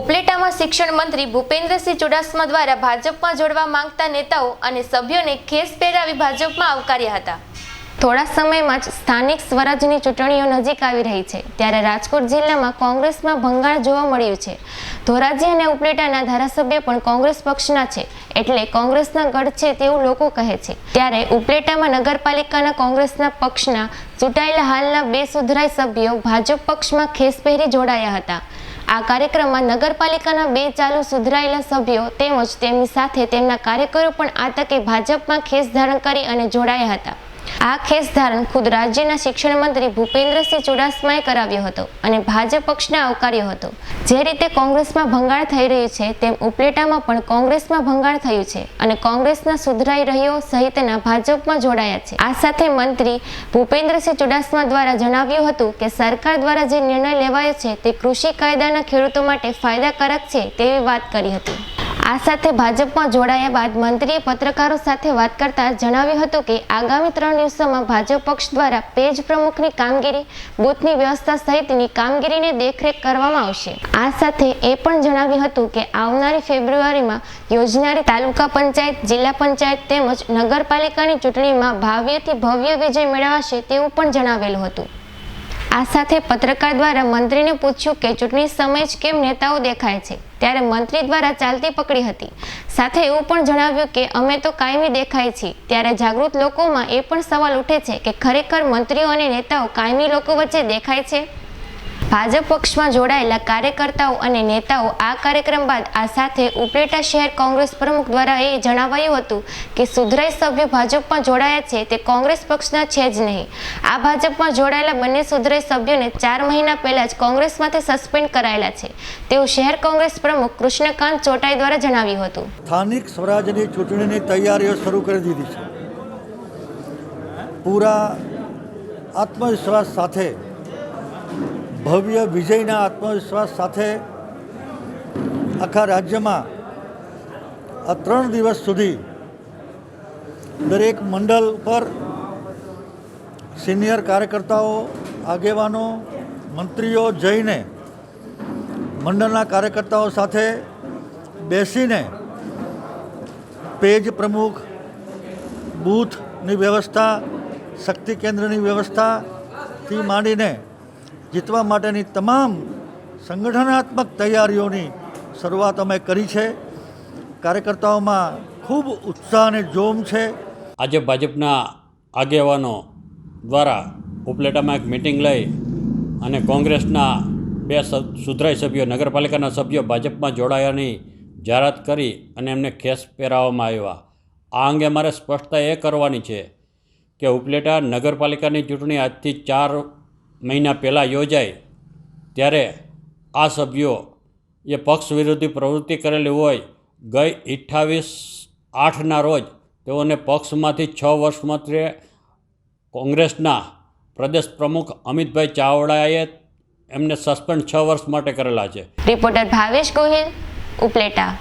ઉપલેટામાં શિક્ષણ મંત્રી ભૂપેન્દ્રસિંહ ચુડાસમા દ્વારા ભાજપમાં જોડવા માંગતા નેતાઓ અને સભ્યોને ખેસ પહેરાવી ભાજપમાં આવકાર્યા હતા. થોડા સમયમાં જ સ્થાનિક સ્વરાજની ચૂંટણીઓ નજીક આવી રહી છે, ત્યારે રાજકોટ જિલ્લામાં કોંગ્રેસમાં ભંગાણ જોવા મળ્યું છે. ધોરાજી અને ઉપલેટાના ધારાસભ્ય પણ કોંગ્રેસ પક્ષના છે, એટલે કોંગ્રેસના ગઢ છે તેવું લોકો કહે છે. ત્યારે ઉપલેટામાં નગરપાલિકાના કોંગ્રેસના પક્ષના ચૂંટાયેલા હાલના બે સુધરાય સભ્યો ભાજપ પક્ષમાં ખેસ પહેરી જોડાયા હતા. આ કાર્યક્રમમાં નગરપાલિકાના બે ચાલુ સુધરાયેલા સભ્યો તેમજ તેમની સાથે તેમના કાર્યકરો પણ આ તકે ભાજપમાં ખેસ ધારણ કરી અને જોડાયા હતા. આ ખેસ ધારણ ખુદ રાજ્યના શિક્ષણ મંત્રી ભૂપેન્દ્રસિંહ ચુડાસમાએ કરાવ્યો હતો અને ભાજપ પક્ષને આવકાર્યો હતો. જે રીતે કોંગ્રેસમાં ભંગાણ થઈ રહ્યું છે, તેમ ઉપલેટામાં પણ કોંગ્રેસમાં ભંગાણ થયું છે અને કોંગ્રેસના સુધરાઈ રહ્યો સહિતના ભાજપમાં જોડાયા છે. આ સાથે મંત્રી ભૂપેન્દ્રસિંહ ચુડાસમા દ્વારા જણાવ્યું હતું કે સરકાર દ્વારા જે નિર્ણય લેવાયો છે, તે કૃષિ કાયદાના ખેડૂતો માટે ફાયદાકારક છે તેવી વાત કરી હતી. આ સાથે ભાજપમાં જોડાયા બાદ મંત્રીએ પત્રકારો સાથે વાત કરતા જણાવ્યું હતું કે આગામી ત્રણ દિવસોમાં ભાજપ પક્ષ દ્વારા પેજ પ્રમુખની કામગીરી, બૂથની વ્યવસ્થા સહિતની કામગીરીને દેખરેખ કરવામાં આવશે. આ સાથે એ પણ જણાવ્યું હતું કે આવનારી ફેબ્રુઆરીમાં યોજનારી તાલુકા પંચાયત, જિલ્લા પંચાયત તેમજ નગરપાલિકાની ચૂંટણીમાં ભાવ્યથી ભવ્ય વિજય મેળવાશે તેવું પણ જણાવેલું હતું. આ સાથે પત્રકાર દ્વારા મંત્રીને પૂછ્યું કે ચૂંટણી સમયે જ કેમ નેતાઓ દેખાય છે? ત્યારે મંત્રી દ્વારા ચાલતી પકડી હતી. સાથે એવું પણ જણાવ્યું કે અમે તો કાયમી દેખાય છીએ. ત્યારે જાગૃત લોકોમાં એ પણ સવાલ ઉઠે છે કે ખરેખર મંત્રીઓ અને નેતાઓ કાયમી લોકો વચ્ચે દેખાય છે? ભાજપ પક્ષમાં જોડાયેલા કાર્યકર્તાઓ અને નેતાઓ આ કાર્યક્રમ બાદ આ સાથે ઉપલેટા શહેર કોંગ્રેસ પ્રમુખ દ્વારા એ જણાવાયું હતું કે સુધરાઈ સભ્યો ભાજપમાં જોડાયા છે તે કોંગ્રેસ પક્ષના છે જ નહીં. આ ભાજપમાં જોડાયેલા બંને સુધરાઈ સભ્યોને ચાર મહિના પહેલા જ કોંગ્રેસમાંથી સસ્પેન્ડ કરાયેલા છે. તેવું શહેર કોંગ્રેસ પ્રમુખ કૃષ્ણકાંત ચોટાઈ દ્વારા જણાવ્યું હતું. સ્થાનિક સ્વરાજની ચૂંટણીની તૈયારીઓ શરૂ કરી દીધી છે. પૂરા આત્મવિશ્વાસ સાથે ભવ્ય વિજયના આત્મવિશ્વાસ સાથે આખા રાજ્યમાં આ ત્રણ દિવસ સુધી દરેક મંડળ પર સિનિયર કાર્યકર્તાઓ, આગેવાનો, મંત્રીઓ જઈને મંડળના કાર્યકર્તાઓ સાથે બેસીને પેજ પ્રમુખ, બૂથની વ્યવસ્થા, શક્તિ કેન્દ્રની વ્યવસ્થાથી માંડીને જીતવા માટેની તમામ સંગઠનાત્મક તૈયારીઓની શરૂઆત અમે કરી છે. કાર્યકર્તાઓમાં ખૂબ ઉત્સાહ અને જોમ છે. આજે ભાજપના આગેવાનો દ્વારા ઉપલેટામાં એક મિટિંગ લઈ અને કોંગ્રેસના બે સુધરાઈ સભ્યો, નગરપાલિકાના સભ્યો ભાજપમાં જોડાયાની જાહેરાત કરી અને એમને ખેસ પહેરાવવામાં આવ્યા. આ અંગે મારે સ્પષ્ટતા એ કરવાની છે કે ઉપલેટા નગરપાલિકાની ચૂંટણી આજથી ચાર મહિના પહેલાં યોજાય, ત્યારે આ સભ્યો એ પક્ષ વિરોધી પ્રવૃત્તિ કરેલી હોય, ગઈ અઠ્ઠાવીસ આઠના રોજ તેઓને પક્ષમાંથી છ વર્ષ માટે કોંગ્રેસના પ્રદેશ પ્રમુખ અમિતભાઈ ચાવડાએ એમને સસ્પેન્ડ છ વર્ષ માટે કરેલા છે. રિપોર્ટર ભાવેશ ગોહિલ, ઉપલેટા.